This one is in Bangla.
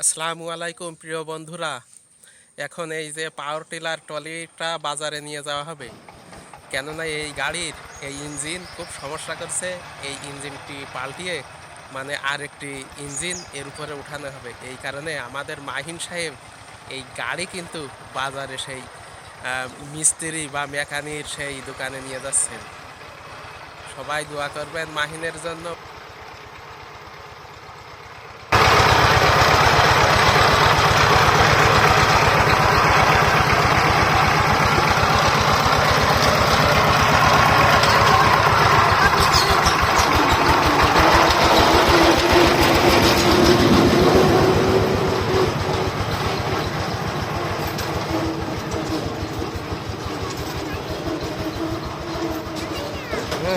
আসসালামু আলাইকুম, প্রিয় বন্ধুরা। এখন এই যে পাওয়ার টিলার ট্রলিটা বাজারে নিয়ে যাওয়া হবে। কেননা এই গাড়ির এই ইঞ্জিন খুব সমস্যা করছে। এই ইঞ্জিনটি পাল্টিয়ে মানে আরেকটি ইঞ্জিন এর উপরে উঠানো হবে। এই কারণে আমাদের মাহিন সাহেব এই গাড়ি কিন্তু বাজারে সেই মিস্ত্রি বা মেকানির সেই দোকানে নিয়ে যাচ্ছেন। সবাই দোয়া করবেন মাহিনের জন্য। ಹ್ಞೂ